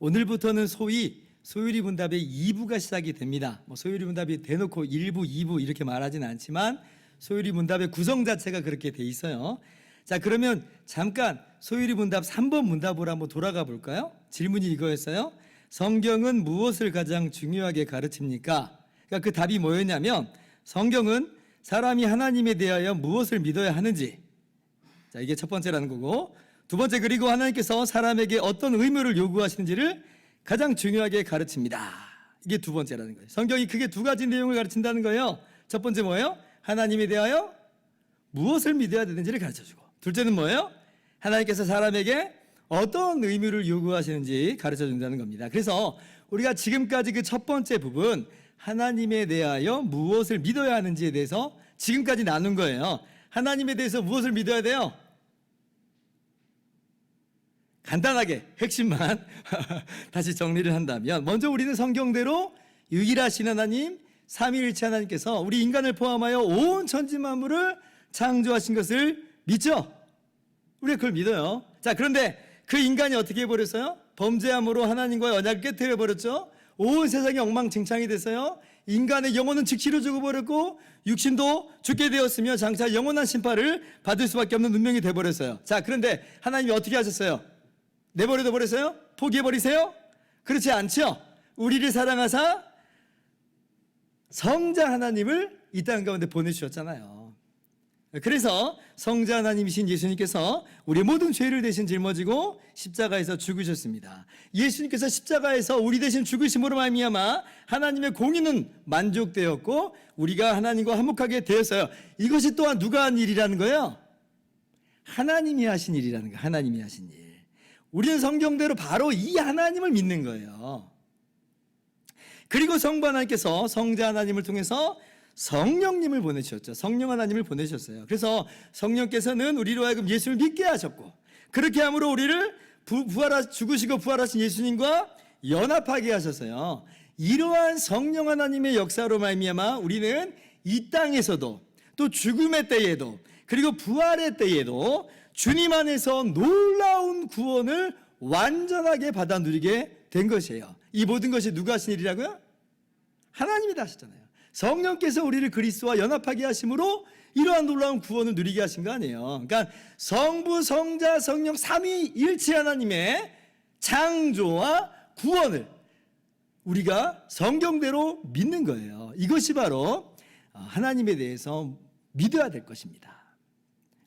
오늘부터는 소위 소유리 문답의 2부가 시작이 됩니다. 뭐 소유리 문답이 대놓고 1부, 2부 이렇게 말하지는 않지만 소유리 문답의 구성 자체가 그렇게 돼 있어요. 자, 그러면 잠깐 소유리 문답 3번 문답으로 한번 돌아가 볼까요? 질문이 이거였어요. 성경은 무엇을 가장 중요하게 가르칩니까? 그러니까 그 답이 뭐였냐면 성경은 사람이 하나님에 대하여 무엇을 믿어야 하는지 자, 이게 첫 번째라는 거고 두 번째 그리고 하나님께서 사람에게 어떤 의무를 요구하시는지를 가장 중요하게 가르칩니다. 이게 두 번째라는 거예요. 성경이 크게 두 가지 내용을 가르친다는 거예요. 첫 번째 뭐예요? 하나님에 대하여 무엇을 믿어야 되는지를 가르쳐 주고 둘째는 뭐예요? 하나님께서 사람에게 어떤 의무를 요구하시는지 가르쳐 준다는 겁니다. 그래서 우리가 지금까지 그 첫 번째 부분 하나님에 대하여 무엇을 믿어야 하는지에 대해서 지금까지 나눈 거예요. 하나님에 대해서 무엇을 믿어야 돼요? 간단하게 핵심만 다시 정리를 한다면 먼저 우리는 성경대로 유일하신 하나님 삼위일체 하나님께서 우리 인간을 포함하여 온 천지 만물을 창조하신 것을 믿죠. 우리가 그걸 믿어요. 자, 그런데 그 인간이 어떻게 해버렸어요? 범죄함으로 하나님과의 언약을 깨뜨려 버렸죠. 온 세상이 엉망진창이 됐어요. 인간의 영혼은 즉시로 죽어버렸고 육신도 죽게 되었으며 장차 영원한 심판을 받을 수밖에 없는 운명이 돼버렸어요. 자, 그런데 하나님이 어떻게 하셨어요? 내버려둬 버렸어요? 포기해 버리세요? 그렇지 않죠. 우리를 사랑하사 성자 하나님을 이 땅 가운데 보내주셨잖아요. 그래서 성자 하나님이신 예수님께서 우리 모든 죄를 대신 짊어지고 십자가에서 죽으셨습니다. 예수님께서 십자가에서 우리 대신 죽으심으로 말미암아 하나님의 공의는 만족되었고 우리가 하나님과 화목하게 되었어요. 이것이 또한 누가 한 일이라는 거예요? 하나님이 하신 일이라는 거예요. 하나님이 하신 일. 우리는 성경대로 바로 이 하나님을 믿는 거예요. 그리고 성부 하나님께서 성자 하나님을 통해서 성령님을 보내주셨죠. 성령 하나님을 보내셨어요. 그래서 성령께서는 우리로 하여금 예수를 믿게 하셨고 그렇게 함으로 우리를 부, 부활하 죽으시고 부활하신 예수님과 연합하게 하셨어요. 이러한 성령 하나님의 역사로 말미암아 우리는 이 땅에서도 또 죽음의 때에도 그리고 부활의 때에도 주님 안에서 놀라운 구원을 완전하게 받아 누리게 된 것이에요. 이 모든 것이 누가 하신 일이라고요? 하나님이 다 하셨잖아요. 성령께서 우리를 그리스도와 연합하게 하심으로 이러한 놀라운 구원을 누리게 하신 거 아니에요. 그러니까 성부, 성자, 성령 삼위일체 하나님의 창조와 구원을 우리가 성경대로 믿는 거예요. 이것이 바로 하나님에 대해서 믿어야 될 것입니다.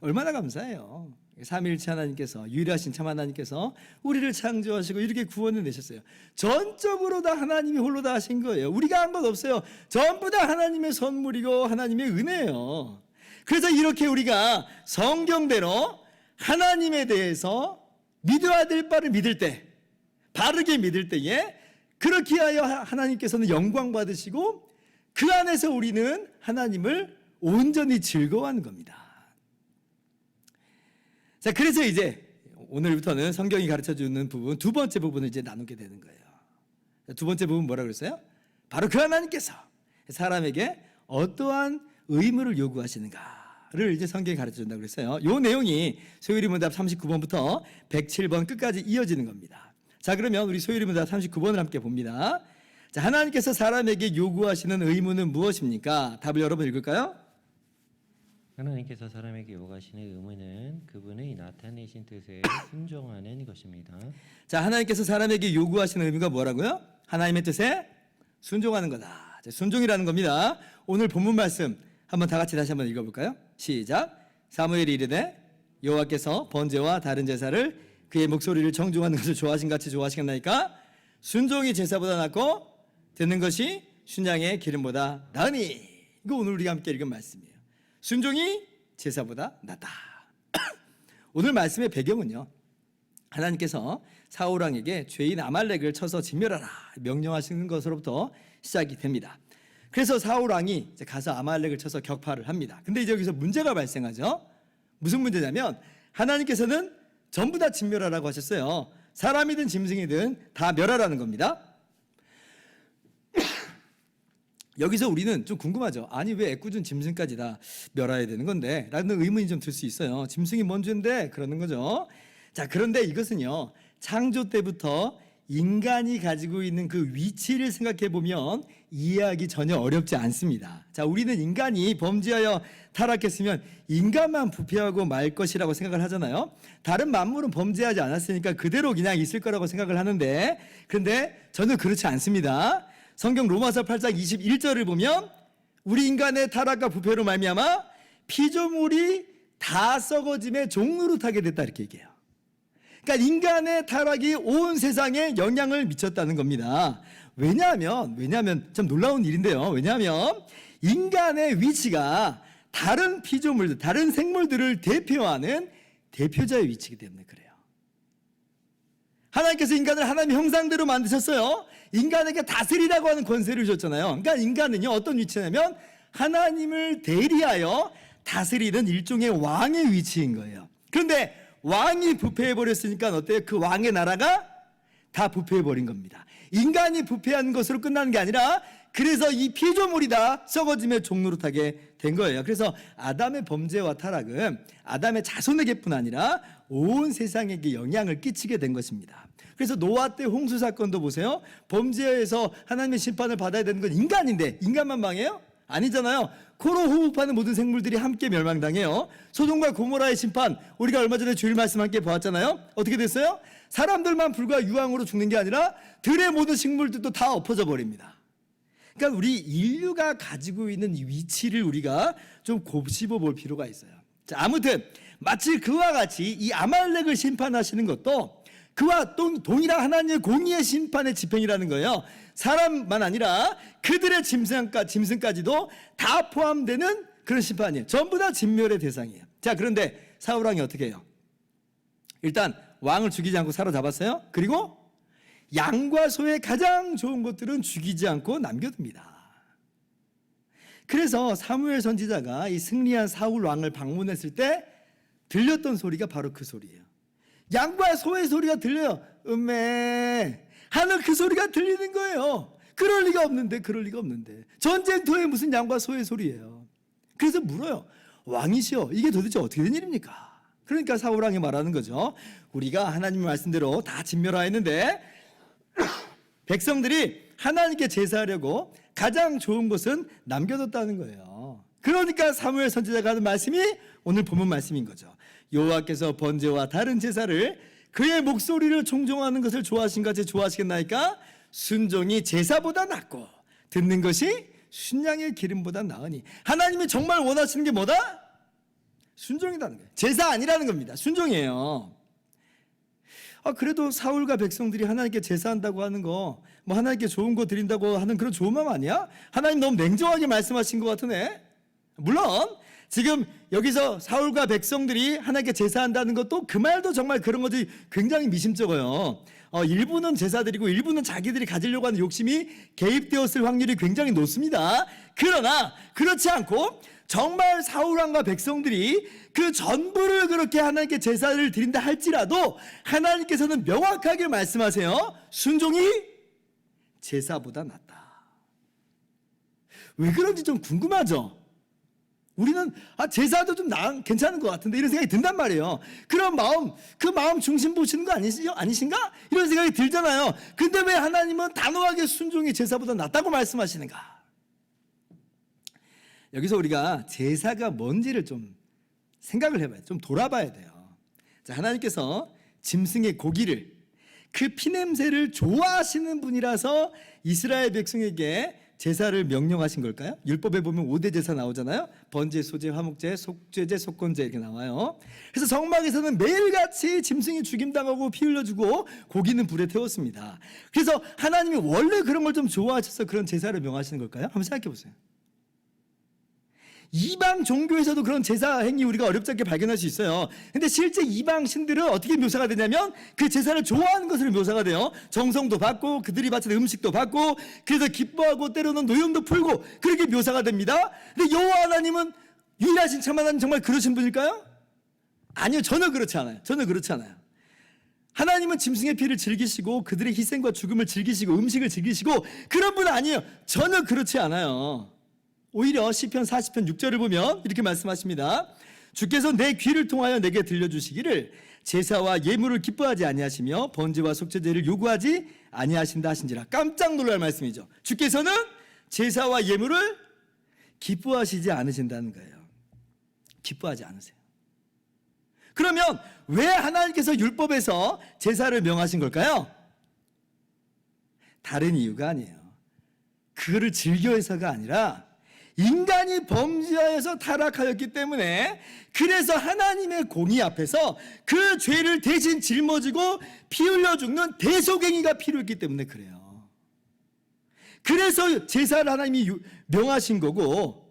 얼마나 감사해요. 삼일체 하나님께서 유일하신 참 하나님께서 우리를 창조하시고 이렇게 구원을 내셨어요. 전적으로 다 하나님이 홀로 다 하신 거예요. 우리가 한 것 없어요. 전부 다 하나님의 선물이고 하나님의 은혜예요. 그래서 이렇게 우리가 성경대로 하나님에 대해서 믿어야 될 바를 믿을 때, 바르게 믿을 때에 그렇게 하여 하나님께서는 영광 받으시고 그 안에서 우리는 하나님을 온전히 즐거워하는 겁니다. 자, 그래서 이제 오늘부터는 성경이 가르쳐 주는 부분 두 번째 부분을 이제 나누게 되는 거예요. 두 번째 부분 뭐라 그랬어요? 바로 그 하나님께서 사람에게 어떠한 의무를 요구하시는가를 이제 성경이 가르쳐 준다고 그랬어요. 요 내용이 소유리 문답 39번부터 107번 끝까지 이어지는 겁니다. 자, 그러면 우리 소유리 문답 39번을 함께 봅니다. 자, 하나님께서 사람에게 요구하시는 의무는 무엇입니까? 답을 여러분 읽을까요? 하나님께서 사람에게 요구하시는 의무는 그분의 나타내신 뜻에 순종하는 것입니다. 자, 하나님께서 사람에게 요구하시는 의미가 뭐라고요? 하나님의 뜻에 순종하는 거다. 자, 순종이라는 겁니다. 오늘 본문 말씀 한번 다 같이 다시 한번 읽어볼까요? 시작. 사무엘이 이르되 여호와께서 번제와 다른 제사를 그의 목소리를 정중하는 것을 좋아하신 같이 좋아하시겠나이까? 순종이 제사보다 낫고 듣는 것이 순양의 기름보다 나으니. 이거 오늘 우리가 함께 읽은 말씀이에요. 순종이 제사보다 낫다. 오늘 말씀의 배경은요. 하나님께서 사울 왕에게 죄인 아말렉을 쳐서 진멸하라 명령하시는 것으로부터 시작이 됩니다. 그래서 사울 왕이 이제 가서 아말렉을 쳐서 격파를 합니다. 근데 이제 여기서 문제가 발생하죠. 무슨 문제냐면 하나님께서는 전부 다 진멸하라고 하셨어요. 사람이든 짐승이든 다 멸하라는 겁니다. 여기서 우리는 좀 궁금하죠. 아니 왜 애꿎은 짐승까지 다 멸해야 되는 건데? 라는 의문이 좀 들 수 있어요. 짐승이 뭔 죄인데? 그러는 거죠. 자, 그런데 이것은요. 창조 때부터 인간이 가지고 있는 그 위치를 생각해 보면 이해하기 전혀 어렵지 않습니다. 자, 우리는 인간이 범죄하여 타락했으면 인간만 부패하고 말 것이라고 생각을 하잖아요. 다른 만물은 범죄하지 않았으니까 그대로 그냥 있을 거라고 생각을 하는데, 그런데 전혀 그렇지 않습니다. 성경 로마서 8장 21절을 보면 우리 인간의 타락과 부패로 말미암아 피조물이 다 썩어짐에 종노릇하게 됐다 이렇게 얘기해요. 그러니까 인간의 타락이 온 세상에 영향을 미쳤다는 겁니다. 왜냐하면 왜냐하면 참 놀라운 일인데요. 왜냐하면 인간의 위치가 다른 피조물들, 다른 생물들을 대표하는 대표자의 위치이기 때문에 그래요. 하나님께서 인간을 하나님의 형상대로 만드셨어요. 인간에게 다스리라고 하는 권세를 주셨잖아요. 그러니까 인간은요 어떤 위치냐면 하나님을 대리하여 다스리는 일종의 왕의 위치인 거예요. 그런데 왕이 부패해 버렸으니까 어때요? 그 왕의 나라가 다 부패해 버린 겁니다. 인간이 부패한 것으로 끝나는 게 아니라 그래서 이 피조물이 다 썩어지며 종노릇하게 된 거예요. 그래서 아담의 범죄와 타락은 아담의 자손에게뿐 아니라 온 세상에게 영향을 끼치게 된 것입니다. 그래서 노아 때 홍수 사건도 보세요. 범죄에서 하나님의 심판을 받아야 되는 건 인간인데 인간만 망해요? 아니잖아요. 코로 호흡하는 모든 생물들이 함께 멸망당해요. 소돔과 고모라의 심판 우리가 얼마 전에 주일 말씀 함께 보았잖아요. 어떻게 됐어요? 사람들만 불과 유황으로 죽는 게 아니라 들의 모든 식물들도 다 엎어져 버립니다. 그러니까 우리 인류가 가지고 있는 이 위치를 우리가 좀 곱씹어 볼 필요가 있어요. 자, 아무튼 마치 그와 같이 이 아말렉을 심판하시는 것도 그와 동, 동일한 하나님의 공의의 심판의 집행이라는 거예요. 사람만 아니라 그들의 짐승까, 짐승까지도 다 포함되는 그런 심판이에요. 전부 다 진멸의 대상이에요. 자, 그런데 사울왕이 어떻게 해요? 일단 왕을 죽이지 않고 사로잡았어요. 그리고 양과 소의 가장 좋은 것들은 죽이지 않고 남겨둡니다. 그래서 사무엘 선지자가 이 승리한 사울 왕을 방문했을 때 들렸던 소리가 바로 그 소리예요. 양과 소의 소리가 들려요. 음메 하는 그 소리가 들리는 거예요. 그럴 리가 없는데 그럴 리가 없는데 전쟁터에 무슨 양과 소의 소리예요. 그래서 물어요. 왕이시여 이게 도대체 어떻게 된 일입니까? 그러니까 사울 왕이 말하는 거죠. 우리가 하나님의 말씀대로 다 진멸하였는데 백성들이 하나님께 제사하려고 가장 좋은 것은 남겨뒀다는 거예요. 그러니까 사무엘 선지자가 하는 말씀이 오늘 본문 말씀인 거죠. 여호와께서 번제와 다른 제사를 그의 목소리를 종종하는 것을 좋아하신 같이 좋아하시겠나이까 순종이 제사보다 낫고 듣는 것이 순양의 기름보다 나으니 하나님이 정말 원하시는 게 뭐다? 순종이라는 거예요. 제사 아니라는 겁니다. 순종이에요. 아, 그래도 사울과 백성들이 하나님께 제사한다고 하는 거, 뭐 하나님께 좋은 거 드린다고 하는 그런 좋은 마음 아니야? 하나님 너무 냉정하게 말씀하신 것 같으네. 물론 지금 여기서 사울과 백성들이 하나님께 제사한다는 것도 그 말도 정말 그런 거지 굉장히 미심쩍어요. 어, 일부는 제사 드리고 일부는 자기들이 가지려고 하는 욕심이 개입되었을 확률이 굉장히 높습니다. 그러나 그렇지 않고 정말 사울왕과 백성들이 그 전부를 그렇게 하나님께 제사를 드린다 할지라도 하나님께서는 명확하게 말씀하세요. 순종이 제사보다 낫다. 왜 그런지 좀 궁금하죠? 우리는 아 제사도 좀 나, 괜찮은 것 같은데 이런 생각이 든단 말이에요. 그런 마음, 그 마음 중심 보시는 거 아니시죠? 아니신가? 이런 생각이 들잖아요. 근데 왜 하나님은 단호하게 순종이 제사보다 낫다고 말씀하시는가? 여기서 우리가 제사가 뭔지를 좀 생각을 해봐야 좀 돌아봐야 돼요. 자, 하나님께서 짐승의 고기를 그 피냄새를 좋아하시는 분이라서 이스라엘 백성에게 제사를 명령하신 걸까요? 율법에 보면 5대 제사 나오잖아요. 번제, 소제, 화목제, 속죄제, 속건제 이렇게 나와요. 그래서 성막에서는 매일같이 짐승이 죽임당하고 피 흘려주고 고기는 불에 태웠습니다. 그래서 하나님이 원래 그런 걸 좀 좋아하셔서 그런 제사를 명하시는 걸까요? 한번 생각해 보세요. 이방 종교에서도 그런 제사 행위 우리가 어렵지 않게 발견할 수 있어요. 근데 실제 이방 신들은 어떻게 묘사가 되냐면 그 제사를 좋아하는 것으로 묘사가 돼요. 정성도 받고 그들이 바치는 음식도 받고 그래서 기뻐하고 때로는 노염도 풀고 그렇게 묘사가 됩니다. 근데 여호와 하나님은 유일하신 참 하나님 정말 그러신 분일까요? 아니요. 전혀 그렇지 않아요. 전혀 그렇지 않아요. 하나님은 짐승의 피를 즐기시고 그들의 희생과 죽음을 즐기시고 음식을 즐기시고 그런 분 아니에요. 전혀 그렇지 않아요. 오히려 시편 40편 6절을 보면 이렇게 말씀하십니다. 주께서 내 귀를 통하여 내게 들려주시기를 제사와 예물을 기뻐하지 아니하시며 번제와 속죄제를 요구하지 아니하신다 하신지라 깜짝 놀랄 말씀이죠. 주께서는 제사와 예물을 기뻐하시지 않으신다는 거예요. 기뻐하지 않으세요. 그러면 왜 하나님께서 율법에서 제사를 명하신 걸까요? 다른 이유가 아니에요. 그거를 즐겨해서가 아니라 인간이 범죄하여서 타락하였기 때문에 그래서 하나님의 공의 앞에서 그 죄를 대신 짊어지고 피 흘려 죽는 대속행위가 필요했기 때문에 그래요. 그래서 제사를 하나님이 유- 명하신 거고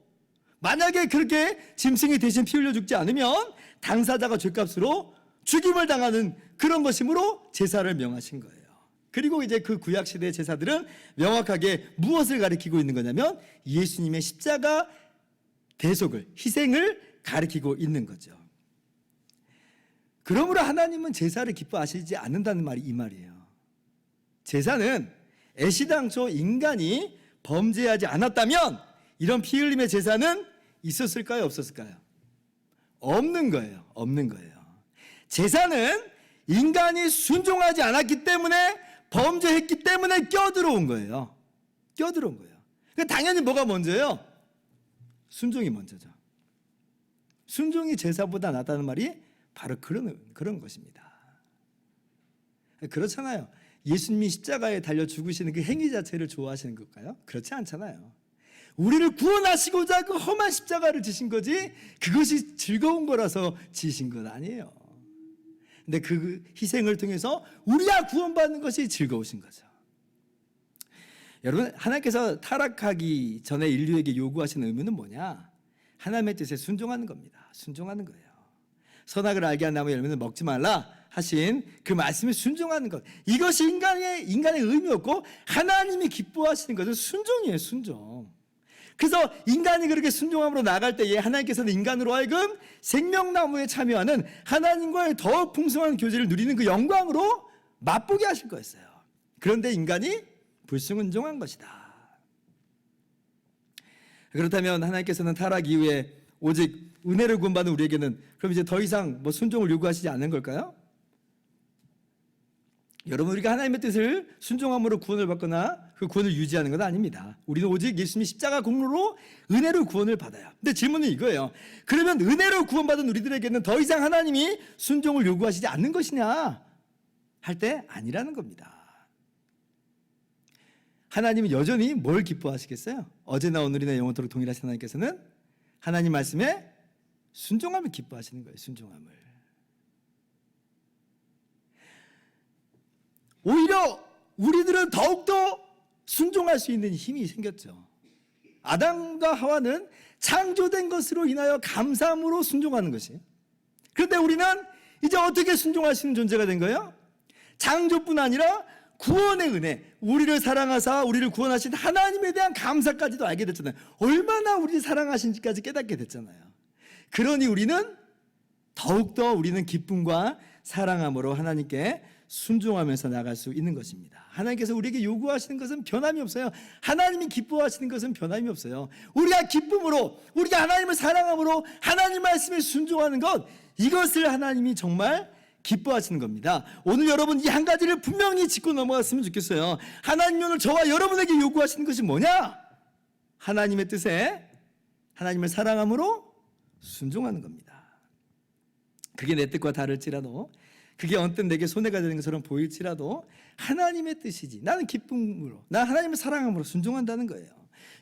만약에 그렇게 짐승이 대신 피 흘려 죽지 않으면 당사자가 죄값으로 죽임을 당하는 그런 것이므로 제사를 명하신 거예요. 그리고 이제 그 구약 시대의 제사들은 명확하게 무엇을 가리키고 있는 거냐면 예수님의 십자가 대속을 희생을 가리키고 있는 거죠. 그러므로 하나님은 제사를 기뻐하시지 않는다는 말이 이 말이에요. 제사는 애시당초 인간이 범죄하지 않았다면 이런 피 흘림의 제사는 있었을까요? 없었을까요? 없는 거예요. 없는 거예요. 제사는 인간이 순종하지 않았기 때문에 범죄했기 때문에 껴들어온 거예요. 껴들어온 거예요. 그러니까 당연히 뭐가 먼저예요? 순종이 먼저죠. 순종이 제사보다 낫다는 말이 바로 그런 그런 것입니다. 그렇잖아요. 예수님이 십자가에 달려 죽으시는 그 행위 자체를 좋아하시는 걸까요? 그렇지 않잖아요. 우리를 구원하시고자 그 험한 십자가를 지신 거지 그것이 즐거운 거라서 지신 건 아니에요. 근데 그 희생을 통해서 우리가 구원받는 것이 즐거우신 거죠. 여러분 하나님께서 타락하기 전에 인류에게 요구하시는 의무는 뭐냐? 하나님의 뜻에 순종하는 겁니다. 순종하는 거예요. 선악을 알게 한 나무 열매는 먹지 말라 하신 그 말씀에 순종하는 것. 이것이 인간의 인간의 의미였고 하나님이 기뻐하시는 것은 순종이에요, 순종. 그래서 인간이 그렇게 순종함으로 나갈 때에 하나님께서는 인간으로 하여금 생명나무에 참여하는 하나님과의 더 풍성한 교제를 누리는 그 영광으로 맛보게 하실 거였어요. 그런데 인간이 불순종한 것이다. 그렇다면 하나님께서는 타락 이후에 오직 은혜를 구원받은 우리에게는 그럼 이제 더 이상 뭐 순종을 요구하시지 않는 걸까요? 여러분 우리가 하나님의 뜻을 순종함으로 구원을 받거나 그 구원을 유지하는 건 아닙니다. 우리는 오직 예수님의 십자가 공로로 은혜로 구원을 받아요. 근데 질문은 이거예요. 그러면 은혜로 구원받은 우리들에게는 더 이상 하나님이 순종을 요구하시지 않는 것이냐? 할 때 아니라는 겁니다. 하나님은 여전히 뭘 기뻐하시겠어요? 어제나 오늘이나 영원토록 동일하신 하나님께서는 하나님 말씀에 순종함을 기뻐하시는 거예요. 순종함을. 오히려 우리들은 더욱더 순종할 수 있는 힘이 생겼죠. 아담과 하와는 창조된 것으로 인하여 감사함으로 순종하는 것이. 그런데 우리는 이제 어떻게 순종할 수 있는 존재가 된 거예요? 창조뿐 아니라 구원의 은혜, 우리를 사랑하사 우리를 구원하신 하나님에 대한 감사까지도 알게 됐잖아요. 얼마나 우리를 사랑하신지까지 깨닫게 됐잖아요. 그러니 우리는 더욱더 우리는 기쁨과 사랑함으로 하나님께 순종하면서 나갈 수 있는 것입니다. 하나님께서 우리에게 요구하시는 것은 변함이 없어요. 하나님이 기뻐하시는 것은 변함이 없어요. 우리가 기쁨으로, 우리가 하나님을 사랑함으로 하나님 말씀에 순종하는 것, 이것을 하나님이 정말 기뻐하시는 겁니다. 오늘 여러분 이 한 가지를 분명히 짚고 넘어갔으면 좋겠어요. 하나님 오늘 저와 여러분에게 요구하시는 것이 뭐냐? 하나님의 뜻에 하나님을 사랑함으로 순종하는 겁니다. 그게 내 뜻과 다를지라도 그게 언뜻 내게 손해가 되는 것처럼 보일지라도 하나님의 뜻이지. 나는 기쁨으로, 나 하나님을 사랑함으로 순종한다는 거예요.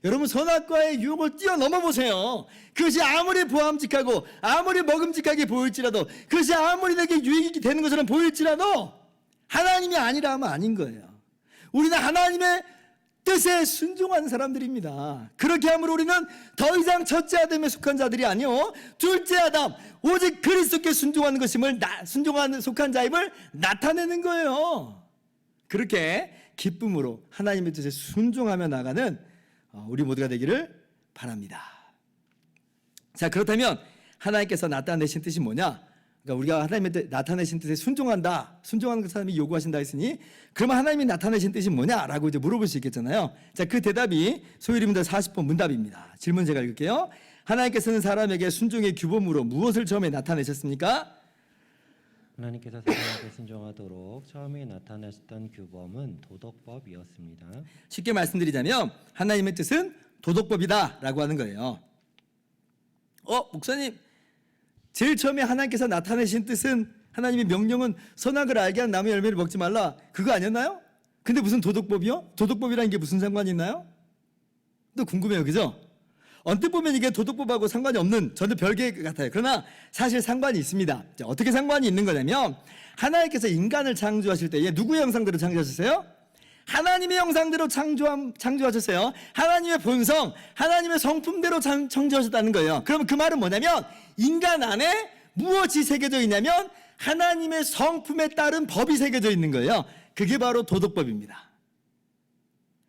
여러분 선악과의 유혹을 뛰어넘어 보세요. 그것이 아무리 보암직하고 아무리 먹음직하게 보일지라도 그것이 아무리 내게 유익이 되는 것처럼 보일지라도 하나님이 아니라 하면 아닌 거예요. 우리는 하나님의 뜻에 순종하는 사람들입니다. 그렇게 함으로 우리는 더 이상 첫째 아담에 속한 자들이 아니요 둘째 아담 오직 그리스도께 순종하는 것임을 나, 순종하는 속한 자임을 나타내는 거예요. 그렇게 기쁨으로 하나님의 뜻에 순종하며 나가는 어, 우리 모두가 되기를 바랍니다. 자 그렇다면 하나님께서 나타내신 뜻이 뭐냐? 그러니까 우리가 하나님의 뜻, 나타내신 뜻에 순종한다. 순종하는 그 사람이 요구하신다 했으니 그러면 하나님이 나타내신 뜻이 뭐냐라고 이제 물어볼 수 있겠잖아요. 자, 그 대답이 소유리문답 40번 문답입니다. 질문 제가 읽을게요. 하나님께서는 사람에게 순종의 규범으로 무엇을 처음에 나타내셨습니까? 하나님께서 사람에게 순종하도록 처음에 나타나셨던 규범은 도덕법이었습니다. 쉽게 말씀드리자면 하나님의 뜻은 도덕법이다라고 하는 거예요. 어, 목사님. 제일 처음에 하나님께서 나타내신 뜻은 하나님의 명령은 선악을 알게 한 나무의 열매를 먹지 말라. 그거 아니었나요? 근데 무슨 도덕법이요? 도덕법이라는 게 무슨 상관이 있나요? 또 궁금해요. 그죠? 언뜻 보면 이게 도덕법하고 상관이 없는 저는 별개 같아요. 그러나 사실 상관이 있습니다. 자, 어떻게 상관이 있는 거냐면 하나님께서 인간을 창조하실 때에 누구의 형상대로 창조하셨어요? 하나님의 형상대로 창조함, 창조하셨어요. 하나님의 본성, 하나님의 성품대로 창, 창조하셨다는 거예요. 그러면 그 말은 뭐냐면 인간 안에 무엇이 새겨져 있냐면 하나님의 성품에 따른 법이 새겨져 있는 거예요. 그게 바로 도덕법입니다.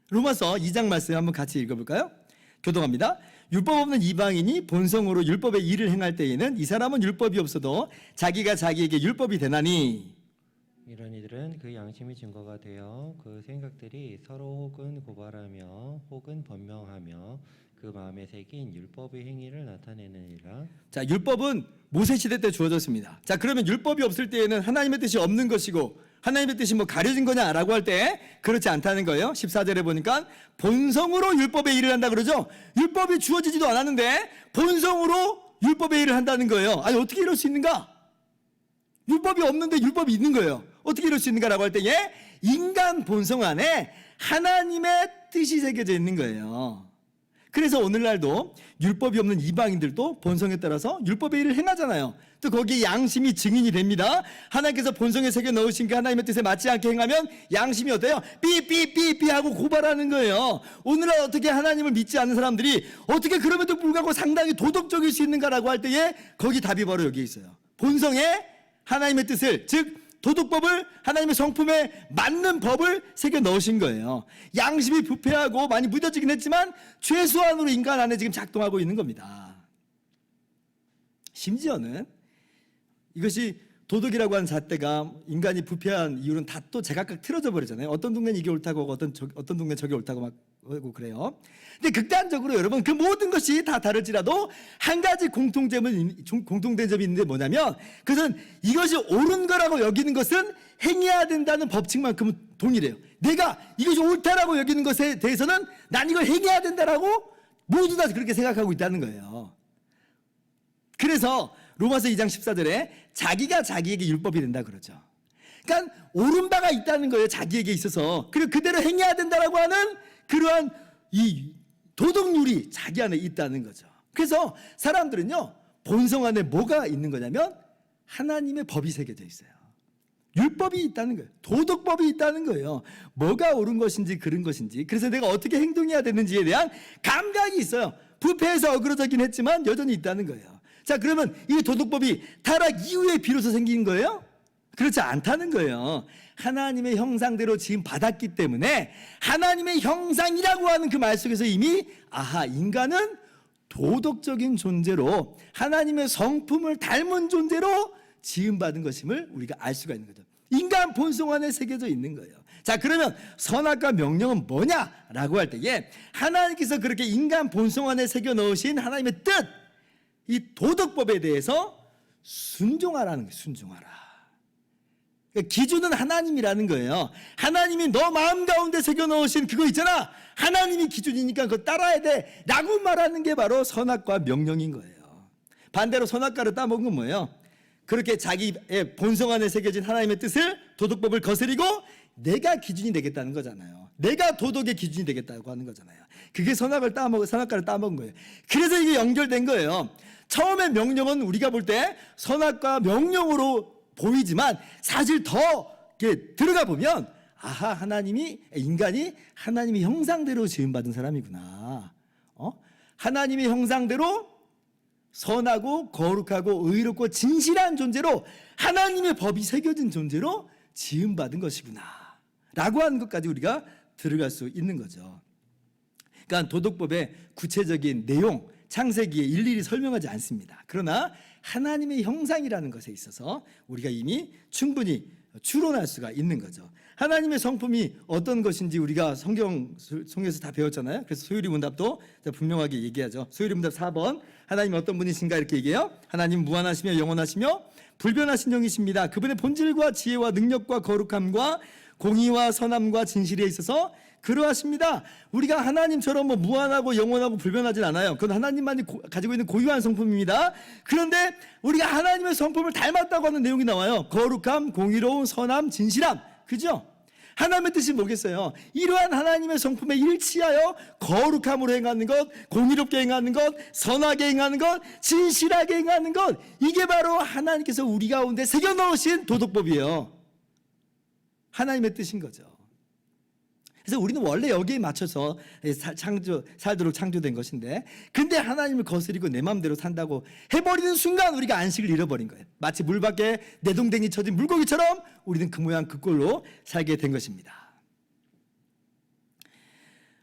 로마서 2장 말씀 한번 같이 읽어볼까요? 교동합니다. 율법 없는 이방인이 본성으로 율법의 일을 행할 때에는 이 사람은 율법이 없어도 자기가 자기에게 율법이 되나니 이런 이들은 그 양심이 증거가 되어 그 생각들이 서로 혹은 고발하며 혹은 변명하며 그 마음에 새긴 율법의 행위를 나타내느니라. 자 율법은 모세 시대 때 주어졌습니다. 자 그러면 율법이 없을 때에는 하나님의 뜻이 없는 것이고 하나님의 뜻이 뭐 가려진 거냐라고 할 때 그렇지 않다는 거예요. 14절에 보니까 본성으로 율법의 일을 한다 그러죠. 율법이 주어지지도 않았는데 본성으로 율법의 일을 한다는 거예요. 아니 어떻게 이럴 수 있는가? 율법이 없는데 율법이 있는 거예요. 어떻게 이럴 수 있는가라고 할 때에 인간 본성 안에 하나님의 뜻이 새겨져 있는 거예요. 그래서 오늘날도 율법이 없는 이방인들도 본성에 따라서 율법의 일을 행하잖아요. 또 거기에 양심이 증인이 됩니다. 하나님께서 본성에 새겨 넣으신 그 하나님의 뜻에 맞지 않게 행하면 양심이 어때요? 삐삐삐삐 하고 고발하는 거예요. 오늘날 어떻게 하나님을 믿지 않는 사람들이 어떻게 그럼에도 불구하고 상당히 도덕적일 수 있는가라고 할 때에 거기 답이 바로 여기 있어요. 본성에 하나님의 뜻을 즉 도덕법을 하나님의 성품에 맞는 법을 새겨 넣으신 거예요. 양심이 부패하고 많이 무뎌지긴 했지만 최소한으로 인간 안에 지금 작동하고 있는 겁니다. 심지어는 이것이 도덕이라고 하는 잣대가 인간이 부패한 이유는 다 또 제각각 틀어져 버리잖아요. 어떤 동네는 이게 옳다고 하고 어떤 저, 어떤 동네 저게 옳다고 막 하고 그래요. 근데 극단적으로 여러분 그 모든 것이 다 다를지라도 한 가지 공통점은 공통된 점이 있는데 뭐냐면 그것은 이것이 옳은 거라고 여기는 것은 행해야 된다는 법칙만큼은 동일해요. 내가 이것이 옳다라고 여기는 것에 대해서는 난 이걸 행해야 된다라고 모두 다 그렇게 생각하고 있다는 거예요. 그래서 로마서 2장 14절에 자기가 자기에게 율법이 된다 그러죠. 그러니까 옳은 바가 있다는 거예요. 자기에게 있어서. 그리고 그대로 행해야 된다라고 하는 그러한 이 도덕률이 자기 안에 있다는 거죠. 그래서 사람들은요. 본성 안에 뭐가 있는 거냐면 하나님의 법이 새겨져 있어요. 율법이 있다는 거예요. 도덕법이 있다는 거예요. 뭐가 옳은 것인지 그른 것인지. 그래서 내가 어떻게 행동해야 되는지에 대한 감각이 있어요. 부패해서 어그러졌긴 했지만 여전히 있다는 거예요. 자, 그러면 이 도덕법이 타락 이후에 비로소 생긴 거예요? 그렇지 않다는 거예요. 하나님의 형상대로 지금 받았기 때문에 하나님의 형상이라고 하는 그 말 속에서 이미 아하, 인간은 도덕적인 존재로 하나님의 성품을 닮은 존재로 지음 받은 것임을 우리가 알 수가 있는 거죠. 인간 본성 안에 새겨져 있는 거예요. 자, 그러면 선악과 명령은 뭐냐라고 할 때에 하나님께서 그렇게 인간 본성 안에 새겨 넣으신 하나님의 뜻, 이 도덕법에 대해서 순종하라는 거예요. 순종하라. 그러니까 기준은 하나님이라는 거예요. 하나님이 너 마음 가운데 새겨 넣으신 그거 있잖아. 하나님이 기준이니까 그거 따라야 돼. 라고 말하는 게 바로 선악과 명령인 거예요. 반대로 선악과를 따먹은 건 뭐예요? 그렇게 자기의 본성 안에 새겨진 하나님의 뜻을 도덕법을 거스리고 내가 기준이 되겠다는 거잖아요. 내가 도덕의 기준이 되겠다고 하는 거잖아요. 그게 선악을 따먹 선악과를 따먹은 거예요. 그래서 이게 연결된 거예요. 처음에 명령은 우리가 볼 때 선악과 명령으로 보이지만 사실 더 이렇게 들어가 보면 아하 하나님이 인간이 하나님의 형상대로 지음 받은 사람이구나. 어? 하나님의 형상대로 선하고 거룩하고 의롭고 진실한 존재로 하나님의 법이 새겨진 존재로 지음 받은 것이구나. 라고 하는 것까지 우리가 들어갈 수 있는 거죠. 그러니까 도덕법의 구체적인 내용, 창세기에 일일이 설명하지 않습니다. 그러나 하나님의 형상이라는 것에 있어서 우리가 이미 충분히 추론할 수가 있는 거죠. 하나님의 성품이 어떤 것인지 우리가 성경 속에서 다 배웠잖아요. 그래서 소유리 문답도 분명하게 얘기하죠. 소유리 문답 4번 하나님 어떤 분이신가 이렇게 얘기해요. 하나님 무한하시며 영원하시며 불변하신 영이십니다. 그분의 본질과 지혜와 능력과 거룩함과 공의와 선함과 진실에 있어서 그러하십니다. 우리가 하나님처럼 뭐 무한하고 영원하고 불변하진 않아요. 그건 하나님만이 고- 가지고 있는 고유한 성품입니다. 그런데 우리가 하나님의 성품을 닮았다고 하는 내용이 나와요. 거룩함, 공의로운 선함, 진실함. 그죠? 하나님의 뜻이 뭐겠어요? 이러한 하나님의 성품에 일치하여 거룩함으로 행하는 것, 공의롭게 행하는 것, 선하게 행하는 것, 진실하게 행하는 것. 이게 바로 하나님께서 우리 가운데 새겨 넣으신 도덕법이에요. 하나님의 뜻인 거죠. 그래서 우리는 원래 여기에 맞춰서 살- 창조, 살도록 창조된 것인데, 근데 하나님을 거스리고 내 마음대로 산다고 해버리는 순간 우리가 안식을 잃어버린 거예요. 마치 물 밖에 내동댕이 쳐진 물고기처럼 우리는 그 모양 그 꼴로 살게 된 것입니다.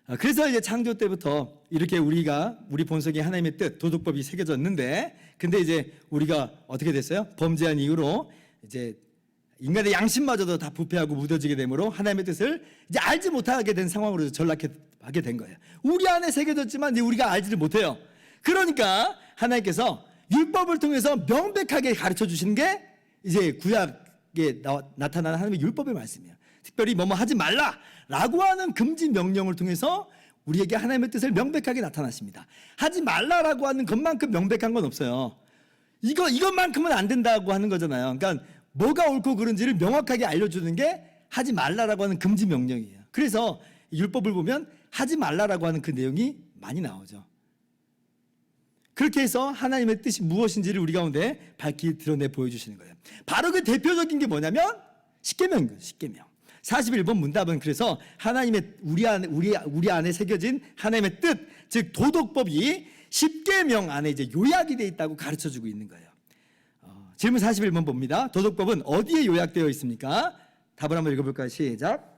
아, 그래서 이제 창조 때부터 이렇게 우리가 우리 본성에 하나님의 뜻, 도덕법이 새겨졌는데, 근데 이제 우리가 어떻게 됐어요? 범죄한 이후로 이제 인간의 양심마저도 다 부패하고 무뎌지게 되므로 하나님의 뜻을 이제 알지 못하게 된 상황으로 전락하게 된 거예요. 우리 안에 새겨졌지만 우리가 알지를 못해요. 그러니까 하나님께서 율법을 통해서 명백하게 가르쳐 주시는 게 이제 구약에 나, 나타나는 하나님의 율법의 말씀이에요. 특별히 뭐뭐 하지 말라 라고 하는 금지 명령을 통해서 우리에게 하나님의 뜻을 명백하게 나타나십니다. 하지 말라라고 하는 것만큼 명백한 건 없어요. 이거 이것만큼은 안 된다고 하는 거잖아요. 그러니까 뭐가 옳고 그른지를 명확하게 알려주는 게 하지 말라라고 하는 금지 명령이에요. 그래서 율법을 보면 하지 말라라고 하는 그 내용이 많이 나오죠. 그렇게 해서 하나님의 뜻이 무엇인지를 우리 가운데 밝히 드러내 보여주시는 거예요. 바로 그 대표적인 게 뭐냐면 거예요. 십계명. 41번 문답은 그래서 하나님의 우리 안에 우리 우리 안에 새겨진 하나님의 뜻, 즉 도덕법이 십계명 안에 이제 요약이 돼 있다고 가르쳐 주고 있는 거예요. 어, 질문 41번 봅니다. 도덕법은 어디에 요약되어 있습니까? 답을 한번 읽어볼까요? 시작.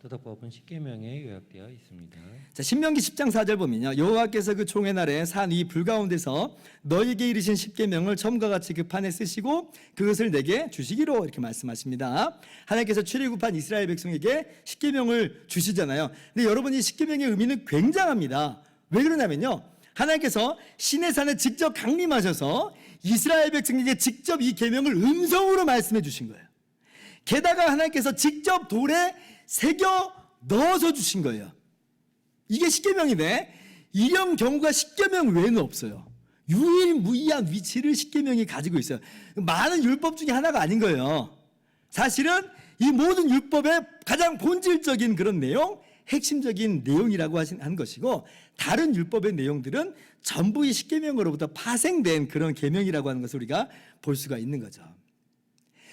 도덕법은 십계명에 요약되어 있습니다. 자, 신명기 10장 4절 보면요. 여호와께서 그 총의 날에 산 이 불 가운데서 너에게 이르신 십계명을 처음과 같이 그 판에 쓰시고 그것을 내게 주시기로 이렇게 말씀하십니다. 하나님께서 출애굽한 이스라엘 백성에게 십계명을 주시잖아요. 근데 여러분 이 십계명의 의미는 굉장합니다. 왜 그러냐면요. 하나님께서 신의 산에 직접 강림하셔서 이스라엘 백성에게 직접 이 계명을 음성으로 말씀해 주신 거예요. 게다가 하나님께서 직접 돌에 새겨 넣어서 주신 거예요. 이게 십계명이네. 이런 경우가 십계명 외에는 없어요. 유일무이한 위치를 십계명이 가지고 있어요. 많은 율법 중에 하나가 아닌 거예요. 사실은 이 모든 율법의 가장 본질적인 그런 내용, 핵심적인 내용이라고 한 것이고 다른 율법의 내용들은 전부 이 십계명으로부터 파생된 그런 계명이라고 하는 것을 우리가 볼 수가 있는 거죠.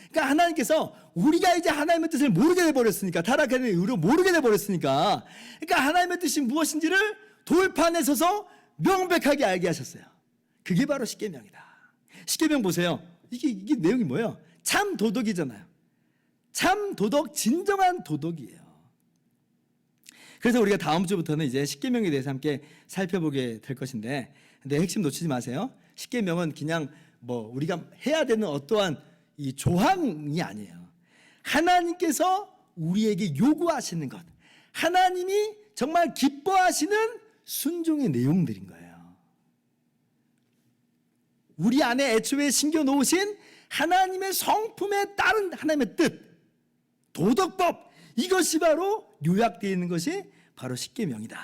그러니까 하나님께서 우리가 이제 하나님의 뜻을 모르게 돼 버렸으니까 타락하는 이유로 모르게 돼 버렸으니까 그러니까 하나님의 뜻이 무엇인지를 돌판에 서서 명백하게 알게 하셨어요. 그게 바로 십계명이다. 십계명 보세요. 이게 이게 내용이 뭐예요? 참 도덕이잖아요. 참 도덕 진정한 도덕이에요. 그래서 우리가 다음 주부터는 이제 십계명에 대해서 함께 살펴보게 될 것인데 근데 핵심 놓치지 마세요. 십계명은 그냥 뭐 우리가 해야 되는 어떠한 이 조항이 아니에요. 하나님께서 우리에게 요구하시는 것. 하나님이 정말 기뻐하시는 순종의 내용들인 거예요. 우리 안에 애초에 심겨 놓으신 하나님의 성품에 따른 하나님의 뜻, 도덕법 이것이 바로 요약되어 있는 것이 바로 십계명이다.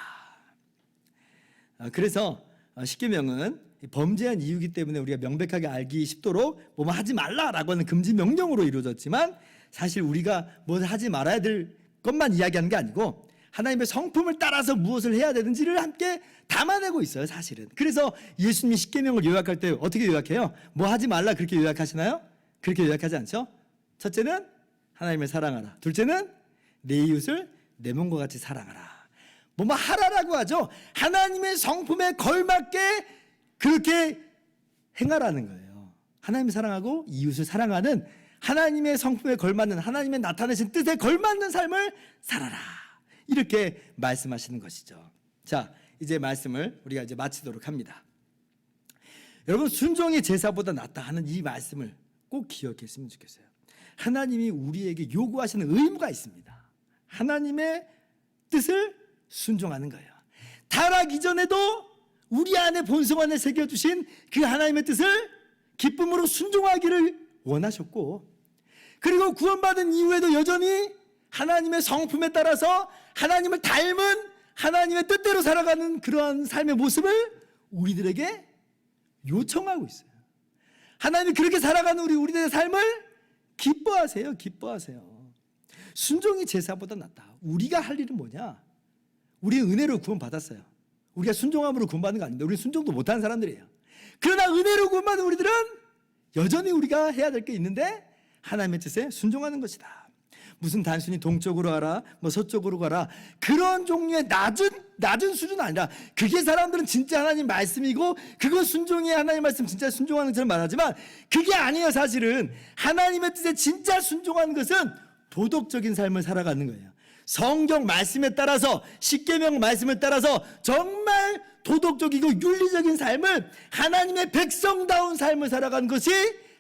아, 그래서 어, 십계명은 범죄한 이유기 때문에 우리가 명백하게 알기 쉽도록 뭐뭐 하지 말라라고 하는 금지 명령으로 이루어졌지만 사실 우리가 뭐 하지 말아야 될 것만 이야기하는 게 아니고 하나님의 성품을 따라서 무엇을 해야 되는지를 함께 담아내고 있어요, 사실은. 그래서 예수님이 십계명을 요약할 때 어떻게 요약해요? 뭐 하지 말라 그렇게 요약하시나요? 그렇게 요약하지 않죠? 첫째는 하나님을 사랑하라. 둘째는 내 이웃을 내 몸과 같이 사랑하라. 뭐뭐 하라라고 하죠. 하나님의 성품에 걸맞게 그렇게 행하라는 거예요. 하나님을 사랑하고 이웃을 사랑하는 하나님의 성품에 걸맞는 하나님의 나타내신 뜻에 걸맞는 삶을 살아라. 이렇게 말씀하시는 것이죠. 자, 이제 말씀을 우리가 이제 마치도록 합니다. 여러분 순종이 제사보다 낫다 하는 이 말씀을 꼭 기억했으면 좋겠어요. 하나님이 우리에게 요구하시는 의무가 있습니다. 하나님의 뜻을 순종하는 거예요. 타락 이전에도 우리 안에 본성 안에 새겨주신 그 하나님의 뜻을 기쁨으로 순종하기를 원하셨고, 그리고 구원받은 이후에도 여전히 하나님의 성품에 따라서 하나님을 닮은 하나님의 뜻대로 살아가는 그러한 삶의 모습을 우리들에게 요청하고 있어요. 하나님이 그렇게 살아가는 우리 우리들의 삶을 기뻐하세요. 기뻐하세요. 순종이 제사보다 낫다. 우리가 할 일은 뭐냐? 우리 은혜로 구원받았어요. 우리가 순종함으로 구원받는 거 아닙니다. 우리 순종도 못하는 사람들이에요. 그러나 은혜로 구원받은 우리들은 여전히 우리가 해야 될 게 있는데 하나님의 뜻에 순종하는 것이다. 무슨 단순히 동쪽으로 가라, 뭐 서쪽으로 가라 그런 종류의 낮은 낮은 수준 아니라 그게 사람들은 진짜 하나님 말씀이고 그거 순종이 하나님 말씀 진짜 순종하는 것처럼 말하지만 그게 아니에요 사실은 하나님의 뜻에 진짜 순종하는 것은 도덕적인 삶을 살아가는 거예요. 성경 말씀에 따라서 십계명 말씀에 따라서 정말 도덕적이고 윤리적인 삶을 하나님의 백성다운 삶을 살아가는 것이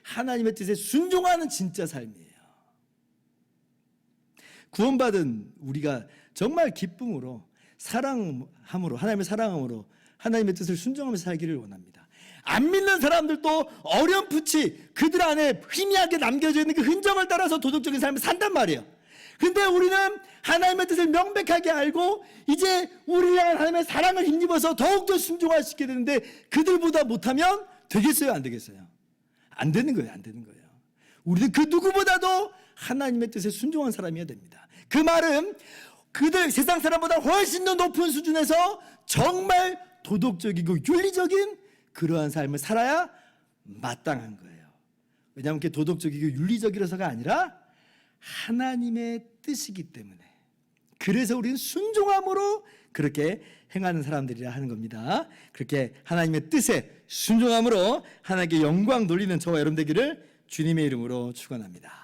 하나님의 뜻에 순종하는 진짜 삶이에요. 구원받은 우리가 정말 기쁨으로 사랑함으로 하나님의 사랑함으로 하나님의 뜻을 순종하면서 살기를 원합니다. 안 믿는 사람들도 어렴풋이 그들 안에 희미하게 남겨져 있는 그 흔적을 따라서 도덕적인 삶을 산단 말이에요. 근데 우리는 하나님의 뜻을 명백하게 알고 이제 우리 향한 하나님의 사랑을 힘입어서 더욱더 순종할 수 있게 되는데 그들보다 못하면 되겠어요? 안 되겠어요? 안 되는 거예요. 안 되는 거예요. 우리는 그 누구보다도 하나님의 뜻에 순종한 사람이어야 됩니다. 그 말은 그들 세상 사람보다 훨씬 더 높은 수준에서 정말 도덕적이고 윤리적인 그러한 삶을 살아야 마땅한 거예요. 왜냐하면 그게 도덕적이고 윤리적이라서가 아니라 하나님의 뜻이기 때문에 그래서 우리는 순종함으로 그렇게 행하는 사람들이라 하는 겁니다. 그렇게 하나님의 뜻에 순종함으로 하나님께 영광 돌리는 저와 여러분 되기를 주님의 이름으로 축원합니다.